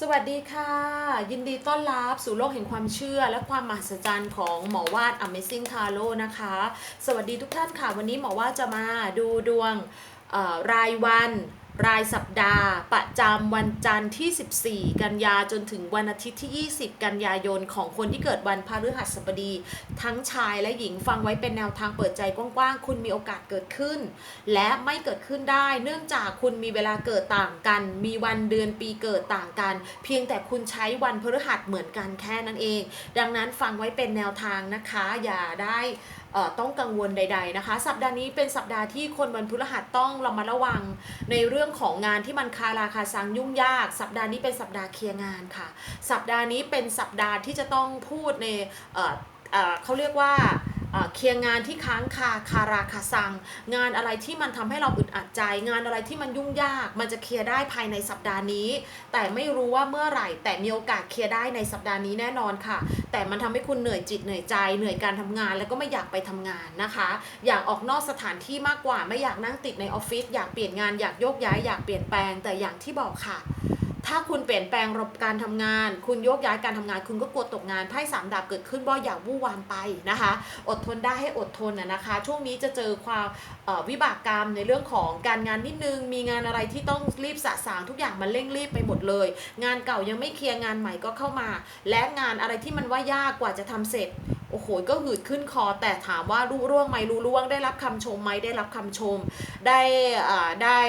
สวัสดีค่ะ ยินดีต้อนรับสู่โลกแห่งความเชื่อ และความมหัศจรรย์ของหมอวาด Amazing Tarot นะคะ สวัสดีทุกท่านค่ะ วันนี้หมอวาดจะมาดูดวงรายวัน รายสัปดาห์ ประจำวันจันทร์ที่ 14 กันยาจนถึงวันอาทิตย์ที่ 20 กันยายนของคนที่เกิดวันพฤหัสบดี ทั้งชายและหญิงฟังไว้เป็นแนวทางเปิดใจกว้างๆ คุณมีโอกาสเกิดขึ้น และไม่เกิดขึ้นได้ เนื่องจากคุณมีเวลาเกิดต่างกัน มีวันเดือนปีเกิดต่างกัน เพียงแต่คุณใช้วันพฤหัสเหมือนกันแค่นั้นเอง ดังนั้นฟังไว้เป็นแนวทางนะคะ อย่าได้ ต้องกังวลใด ๆนะคะ สัปดาห์นี้เป็นสัปดาห์ที่คนวันพฤหัสต้องระมัดระวังในเรื่องของงานที่มันคาราคาซังยุ่งยาก สัปดาห์นี้เป็นสัปดาห์เคลียร์งานค่ะ สัปดาห์นี้เป็นสัปดาห์ที่จะต้องพูดในเอ่อเอ่อเขาเรียกว่า เคลียร์งานที่ค้างคาคาราคาซัง งานอะไรที่มันทำให้เราอึดอัดใจ งานอะไรที่มันยุ่งยาก มันจะเคลียร์ได้ภายในสัปดาห์นี้ แต่ไม่รู้ว่าเมื่อไหร่ แต่มีโอกาสเคลียร์ได้ในสัปดาห์นี้แน่นอนค่ะ แต่มันทำให้คุณเหนื่อยจิตเหนื่อยใจ เหนื่อยการทำงานแล้วก็ไม่อยากไปทำงานนะคะ อยากออกนอกสถานที่มากกว่าไม่อยากนั่งติดในออฟฟิศอยากเปลี่ยนงานอยากโยกย้ายอยากเปลี่ยนแปลงแต่อย่างที่บอกค่ะ ถ้าคุณเปลี่ยนแปลงระบบการทำงาน คุณโยกย้ายการทำงาน คุณก็กลัวตกงานไพ่สามดาบเกิดขึ้นว่าอย่าวู่วามไปนะคะ อดทนได้ให้อดทนนะคะ ช่วงนี้จะเจอความวิบากกรรมในเรื่องของการงานนิดนึง มีงานอะไรที่ต้องรีบสะสางทุกอย่างมันเร่งรีบไปหมดเลย งานเก่ายังไม่เคลียร์งานใหม่ก็เข้ามา และงานอะไรที่มันว่ายากกว่าจะทำเสร็จโอ้โห ก็หืดขึ้นคอ แต่ถามว่ารู้ร่วงไหมรู้ร่วง ได้รับคำชมไหมได้รับคำชม ได้อ่าได้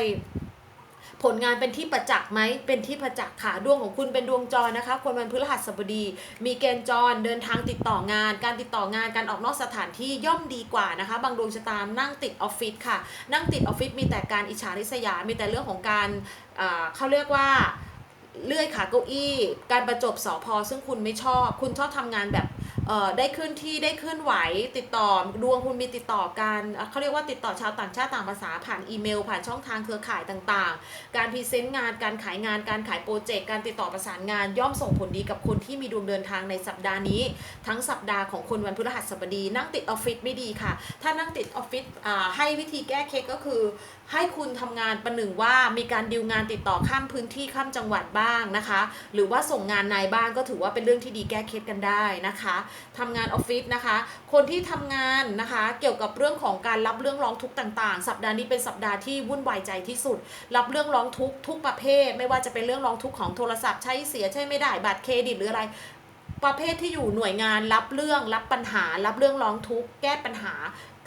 ผลงานเป็นที่ประจักษ์ไหมเป็นที่ประจักษ์ค่ะดวงของคุณเป็นดวงจรนะคะคนวันพฤหัสบดี มีเกณฑ์จรเดินทางติดต่องาน การติดต่องานการออกนอกสถานที่ย่อมดีกว่านะคะ บางดวงชะตานั่งติดออฟฟิศค่ะ นั่งติดออฟฟิศมีแต่การอิจฉาริษยา มีแต่เรื่องของการเขาเรียกว่าเลื่อยขาเก้าอี้ การประจบสอพอซึ่งคุณไม่ชอบ คุณชอบทำงานแบบ เอ่อได้ขึ้นที่ได้ขึ้นไหวติดต่อดวงคุณมีติดต่อกันเขาเรียกว่าติดต่อชาวต่างชาติต่างภาษาผ่านอีเมล ผ่านช่องทางเครือข่ายต่างๆ การพรีเซนต์งานการขายงานการขายโปรเจกต์การติดต่อประสานงาน ย่อมส่งผลดีกับคนที่มีดวงเดินทางในสัปดาห์นี้ ทั้งสัปดาห์ของคนวันพฤหัสบดี นั่งติดออฟฟิศไม่ดีค่ะ ถ้านั่งติดออฟฟิศให้วิธีแก้เคล็ดก็คือ ให้คุณทำงานประหนึ่งว่ามีการดิวงานติดต่อข้ามพื้นที่ข้ามจังหวัดบ้างนะคะ หรือว่าส่งงานนายบ้างก็ถือว่าเป็นเรื่องที่ดีแก้เคล็ดกันได้นะคะทำงานออฟฟิศนะคะ คนที่ทำงานนะคะ เกี่ยวกับเรื่องของการรับเรื่องร้องทุกข์ต่างๆ สัปดาห์นี้เป็นสัปดาห์ที่วุ่นวายใจที่สุด รับเรื่องร้องทุกข์ทุกประเภท ไม่ว่าจะเป็นเรื่องร้องทุกข์ของโทรศัพท์ใช้เสียใช้ไม่ได้บัตรเครดิตหรืออะไร ประเภทที่อยู่หน่วยงานรับเรื่องรับปัญหา รับเรื่องร้องทุกข์แก้ปัญหา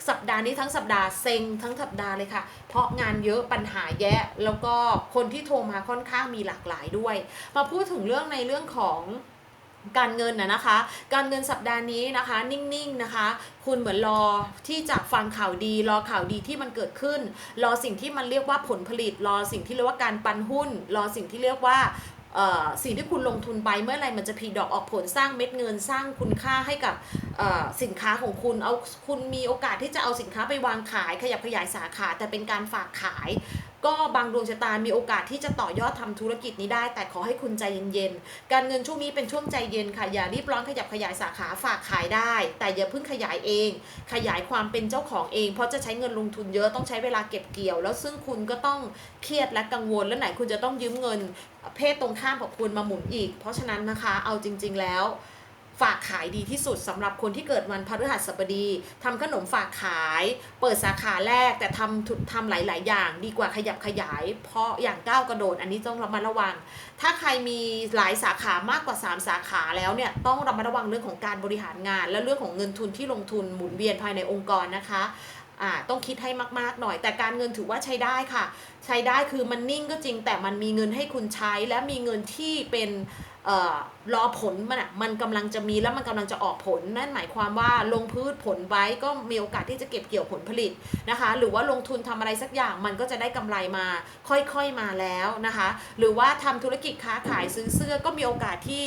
สัปดาห์นี้ทั้งสัปดาห์เซ็งทั้งสัปดาห์เลยค่ะ เพราะงานเยอะปัญหาแยะ แล้วก็คนที่โทรมาค่อนข้างมีหลากหลายด้วย มาพูดถึงเรื่องในเรื่องของการเงินนะนะคะ การเงินสัปดาห์นี้นะคะ นิ่งๆนะคะ คุณเหมือนรอที่จะฟังข่าวดี รอข่าวดีที่มันเกิดขึ้น รอสิ่งที่มันเรียกว่าผลผลิต รอสิ่งที่เรียกว่าการปันหุ้น รอสิ่งที่เรียกว่า สิ่งที่คุณลงทุนไปเมื่อไรมันจะผีดอกออกผลสร้างเม็ดเงินสร้างคุณค่าให้กับสินค้าของคุณเอาคุณมีโอกาสที่จะเอาสินค้าไปวางขาย ขยับขยายสาขาแต่เป็นการฝากขาย ก็บางดวงชะตา มีโอกาสที่จะต่อยอดทำธุรกิจนี้ได้ แต่ขอให้คุณใจเย็นๆ การเงินช่วงนี้เป็นช่วงใจเย็นค่ะ อย่ารีบร้อนขยับขยายสาขาฝากขายได้ แต่อย่าเพิ่งขยายเอง ขยายความเป็นเจ้าของเอง เพราะจะใช้เงินลงทุนเยอะต้องใช้เวลาเก็บเกี่ยว แล้วซึ่งคุณก็ต้องเครียดและกังวล แล้วไหนคุณจะต้องยืมเงิน เพศตรงข้ามของคุณมาหมุนอีก เพราะฉะนั้นนะคะ เอาจริง ๆ แล้ว ฝากขายดีที่สุดสำหรับคนที่เกิดวันพฤหัสบดีทำขนมฝากขาย เปิดสาขาแรกแต่ทำทำหลาย ๆ อย่าง ดีกว่าขยับขยาย เพราะอย่างก้าวกระโดด อันนี้ต้องระมัดระวัง ถ้าใครมีหลายสาขามากกว่า 3 สาขาแล้วเนี่ยต้องระมัดระวังเรื่องของการบริหารงาน และเรื่องของเงินทุนที่ลงทุนหมุนเวียนภายในองค์กรนะคะ่าต้องคิดให้มากๆหน่อย แต่การเงินถือว่าใช้ได้ค่ะ ใช้ได้คือมันนิ่งก็จริงแต่มันมีเงินให้คุณใช้และมีเงินที่เป็น รอผลมันอะมันกำลังจะมีแล้วมันกำลังจะออกผล นั่นหมายความว่าลงพืชผลไว้ก็มีโอกาสที่จะเก็บเกี่ยวผลผลิตนะคะ หรือว่าลงทุนทำอะไรสักอย่างมันก็จะได้กำไรมา ค่อยๆมาแล้วนะคะ หรือว่าทำธุรกิจค้าขายซื้อเสื้อก็มีโอกาสที่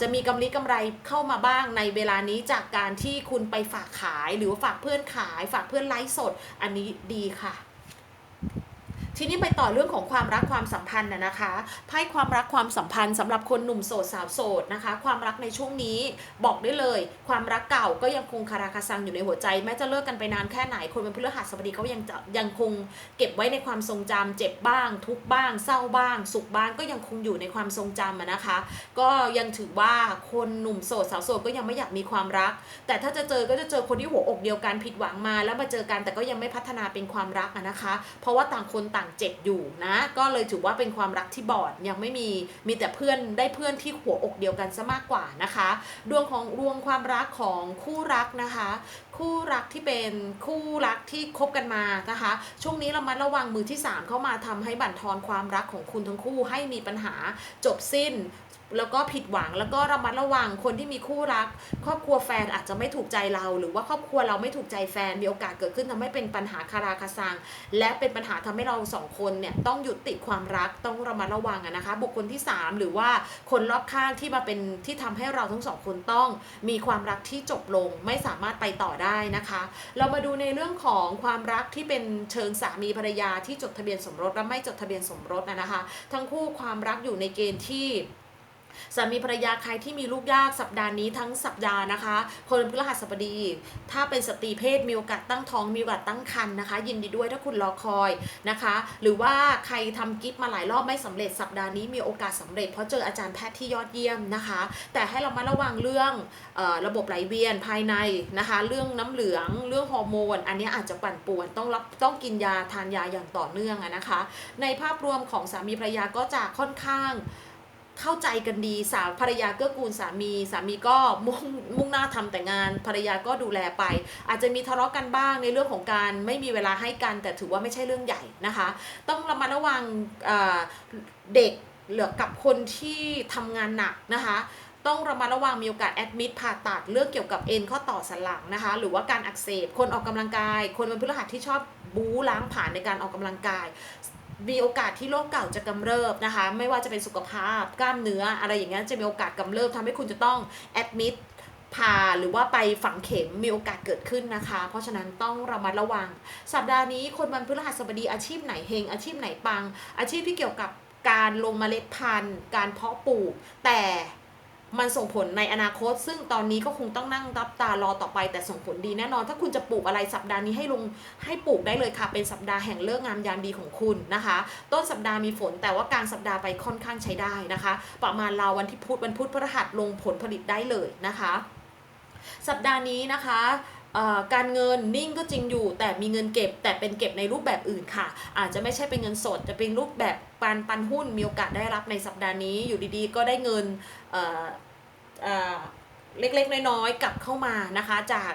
จะมีกำไรกำไรเข้ามาบ้างในเวลานี้จากการที่คุณไปฝากขายหรือว่าฝากเพื่อนขาย ฝากเพื่อนไลฟ์สด อันนี้ดีค่ะ ทีนี้ไปต่อเรื่องของความรักความสัมพันธ์นะนะคะไพ่ความรักความสัมพันธ์สำหรับคนหนุ่มโสดสาวโสดนะคะ ความรักในช่วงนี้บอกได้เลย ความรักเก่าก็ยังคงคาราคาซังอยู่ในหัวใจแม้จะเลิกกันไปนานแค่ไหนคนเป็นพฤหัสบดีเขายังจะยังคงเก็บไว้ในความทรงจำเจ็บบ้าง ทุกบ้าง เศร้าบ้าง สุขบ้างก็ยังคงอยู่ในความทรงจำนะคะ ก็ยังถือว่าคนหนุ่มโสดสาวโสดก็ยังไม่อยากมีความรัก แต่ถ้าจะเจอก็จะเจอคนที่หัวอกเดียวกันผิดหวังมา แล้วมาเจอกันแต่ก็ยังไม่พัฒนาเป็นความรักนะคะ เพราะว่าต่างคนต่างเจ็บอยู่นะ ก็เลยถือว่าเป็นความรักที่บอดยังไม่มีมีแต่เพื่อนได้เพื่อนที่หัวอกเดียวกันซะมากกว่านะคะ ดวงของดวงความรักของคู่รักนะคะ คู่รักที่เป็นคู่รักที่คบกันมานะคะ ช่วงนี้เรามาระวังมือที่ 3 เข้ามาทำให้บั่นทอนความรักของคุณทั้งคู่ให้มีปัญหาจบสิ้นแล้วก็ผิดหวังแล้วก็ระมัดระวังคนที่มีคู่รัก ครอบครัวแฟนอาจจะไม่ถูกใจเรา หรือว่าครอบครัวเราไม่ถูกใจแฟนมีโอกาสเกิดขึ้นทำให้เป็นปัญหาคาราคาซังและเป็นปัญหาทำให้เราสองคนเนี่ยต้องหยุดติดความรักต้องระมัดระวังนะคะ บุคคลที่ 3 หรือว่าคนรอบข้างที่มาเป็นที่ทำให้เราทั้งสองคนต้องมีความรักที่จบลงไม่สามารถไปต่อได้นะคะ เรามาดูในเรื่องของความรักที่เป็นเชิงสามีภรรยาที่จดทะเบียนสมรสและไม่จดทะเบียนสมรสนะคะ ทั้งคู่ความรักอยู่ในเกณฑ์ที่ สามีภรรยาใครที่มีลูกยากสัปดาห์นี้ทั้งสัปดาห์นะคะ คนพฤหัสบดี ถ้าเป็นสตรีเพศมีโอกาสตั้งท้องมีโอกาสตั้งครรภ์นะคะ ยินดีด้วยถ้าคุณรอคอยนะคะ หรือว่าใครทำกิฟต์มาหลายรอบไม่สำเร็จสัปดาห์นี้มีโอกาสสำเร็จเพราะเจออาจารย์แพทย์ที่ยอดเยี่ยมนะคะ แต่ให้เรามาระวังเรื่องออระบบไหลเวียนภายในนะคะ เรื่องน้ำเหลืองเรื่องฮอร์โมน อันนี้อาจจะปั่นป่วนต้องรับต้องกินยาทานยาอย่างต่อเนื่องนะคะ ในภาพรวมของสามีภรรยาก็จะค่อนข้าง เข้าใจกันดีสาวภรรยาเกื้อกูลสามีสามีก็มุ่งมุ่งหน้าทำแต่งาน ภรรยาก็ดูแลไป อาจจะมีทะเลาะกันบ้างในเรื่องของการไม่มีเวลาให้กัน แต่ถือว่าไม่ใช่เรื่องใหญ่นะคะ ต้องระมัดระวังเด็กเหลือกับคนที่ทำงานหนักนะคะต้องระมัดระวังมีโอกาสแอดมิดผ่าตัดเรื่องเกี่ยวกับเอ็นข้อต่อสันหลังนะคะ หรือว่าการอักเสบคนออกกำลังกาย คนเป็นพฤหัสที่ชอบบู๊ล้างผ่านในการออกกำลังกาย มีโอกาสที่โรคเก่าจะกำเริบนะคะ ไม่ว่าจะเป็นสุขภาพกล้ามเนื้ออะไรอย่างเงี้ยจะมีโอกาสกำเริบทำให้คุณจะต้องแอดมิดผ่าหรือว่าไปฝังเข็มมีโอกาสเกิดขึ้นนะคะ เพราะฉะนั้นต้องระมัดระวัง สัปดาห์นี้คนวันพฤหัสบดีอาชีพไหนเฮงอาชีพไหนปัง อาชีพที่เกี่ยวกับการลงเมล็ดพันธุ์ การเพาะปลูกแต่ มันส่งผลในอนาคต ซึ่งตอนนี้ก็คงต้องนั่งรับตารอต่อไป แต่ส่งผลดีแน่นอน ถ้าคุณจะปลูกอะไรสัปดาห์นี้ให้ลงให้ปลูกได้เลยค่ะ เป็นสัปดาห์แห่งเลิกงามยามดีของคุณนะคะ ต้นสัปดาห์มีฝน แต่ว่ากลางสัปดาห์ไปค่อนข้างใช้ได้นะคะ ประมาณราววันที่พุธวันพุธพฤหัสลงผลผลิตได้เลยนะคะ สัปดาห์นี้นะคะการเงินนิ่งก็จริงอยู่ แต่มีเงินเก็บแต่เป็นเก็บในรูปแบบอื่นค่ะ อาจจะไม่ใช่เป็นเงินสด จะเป็นรูปแบบปันปันหุ้นมีโอกาสได้รับในสัปดาห์นี้อยู่ดีๆ ก็ได้เงิน เล็กๆ น้อยๆกลับเข้ามานะคะจาก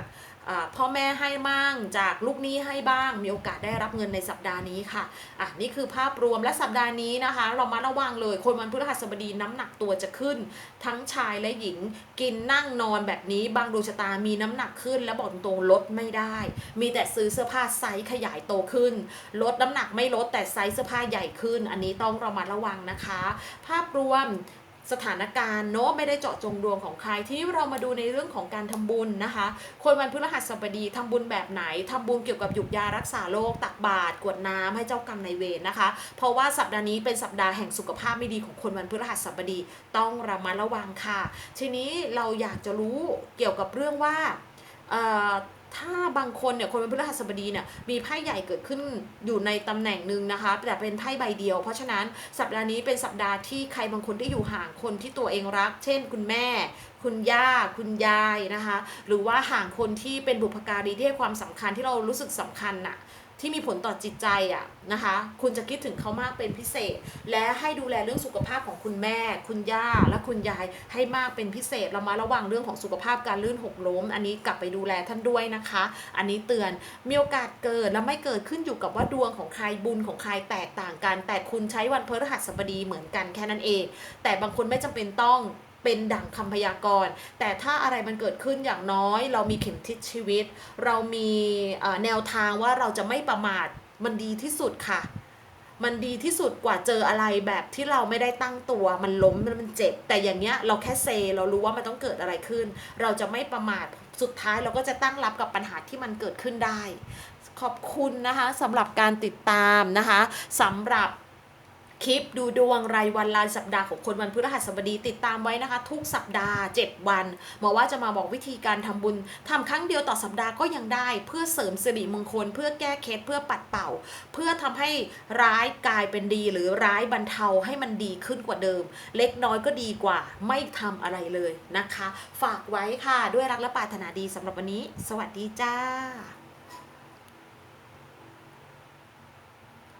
พ่อแม่ให้บ้างจากลูกหนี้ให้บ้าง มีโอกาสได้รับเงินในสัปดาห์นี้ค่ะอะนี่คือภาพรวมและสัปดาห์นี้นะคะ เรามาระวังเลย คนวันพฤหัสบดีน้ำหนักตัวจะขึ้น ทั้งชายและหญิงกินนั่งนอนแบบนี้ บางดวงชะตามีน้ำหนักขึ้น และบอกตรงลดไม่ได้ มีแต่ซื้อเสื้อผ้าไซส์ขยายโตขึ้น ลดน้ำหนักไม่ลดแต่ไซส์เสื้อผ้าใหญ่ขึ้น อันนี้ต้องเระมัดระวังนะคะ ภาพรวม สถานการณ์เนาะไม่ได้เจาะจงดวงของใครที่เรามาดูในเรื่องของการทำบุญนะคะ คนวันพฤหัสบดีทำบุญแบบไหนทำบุญเกี่ยวกับหยุกยารักษาโรคตักบาตรกวดน้ำให้เจ้ากรรมนายเวรนะคะ เพราะว่าสัปดาห์นี้เป็นสัปดาห์แห่งสุขภาพไม่ดีของคนวันพฤหัสบดีต้องระมัดระวังค่ะ ทีนี้เราอยากจะรู้เกี่ยวกับเรื่องว่า ถ้าบางคนเนี่ยคนเป็นพฤหัสบดีเนี่ยมีไพ่ใหญ่เกิดขึ้นอยู่ในตำแหน่งหนึ่งนะคะ แต่เป็นไพ่ใบเดียว เพราะฉะนั้นสัปดาห์นี้เป็นสัปดาห์ที่ใครบางคนที่อยู่ห่างคนที่ตัวเองรัก เช่น คุณแม่ คุณย่า คุณยายนะคะ หรือว่าห่างคนที่เป็นบุพการีที่ให้ความสำคัญที่เรารู้สึกสำคัญน่ะ ที่มีผลต่อจิตใจอะนะคะ คุณจะคิดถึงเขามากเป็นพิเศษ และให้ดูแลเรื่องสุขภาพของคุณแม่ คุณย่าและคุณยายให้มากเป็นพิเศษเรามาระวังเรื่องของสุขภาพการลื่นหกล้ม อันนี้กลับไปดูแลท่านด้วยนะคะ อันนี้เตือนมีโอกาสเกิดและไม่เกิดขึ้นอยู่กับว่าดวงของใครบุญของใครแตกต่างกัน แต่คุณใช้วันพฤหัสบดีเหมือนกันแค่นั้นเอง แต่บางคนไม่จำเป็นต้อง เป็นดั่งคำพยากรณ์ แต่ถ้าอะไรมันเกิดขึ้นอย่างน้อย เรามีเข็มทิศชีวิต เรามีแนวทางว่าเราจะไม่ประมาทมันดีที่สุดค่ะ มันดีที่สุดกว่าเจออะไรแบบที่เราไม่ได้ตั้งตัวมันล้มมันเจ็บ แต่อย่างเงี้ยเราแค่เซเรารู้ว่ามันต้องเกิดอะไรขึ้น เราจะไม่ประมาทสุดท้ายเราก็จะตั้งรับกับปัญหาที่มันเกิดขึ้นได้ ขอบคุณนะคะสำหรับการติดตามนะคะสำหรับ คลิปดูดวงรายวันรายสัปดาห์ของคนวันพฤหัสบดีติดตามไว้นะคะ ทุกสัปดาห์ 7 วันหมอว่าจะมาบอกวิธีการทำบุญทำครั้งเดียวต่อสัปดาห์ก็ยังได้ เพื่อเสริมสิริมงคล เพื่อแก้เคล็ดเพื่อปัดเป่า เพื่อทำให้ร้ายกลายเป็นดีหรือร้ายบรรเทาให้มันดีขึ้นกว่าเดิม เล็กน้อยก็ดีกว่า ไม่ทำอะไรเลยนะคะ ฝากไว้ค่ะด้วยรักและปรารถนาดีสำหรับวันนี้ สวัสดีจ้า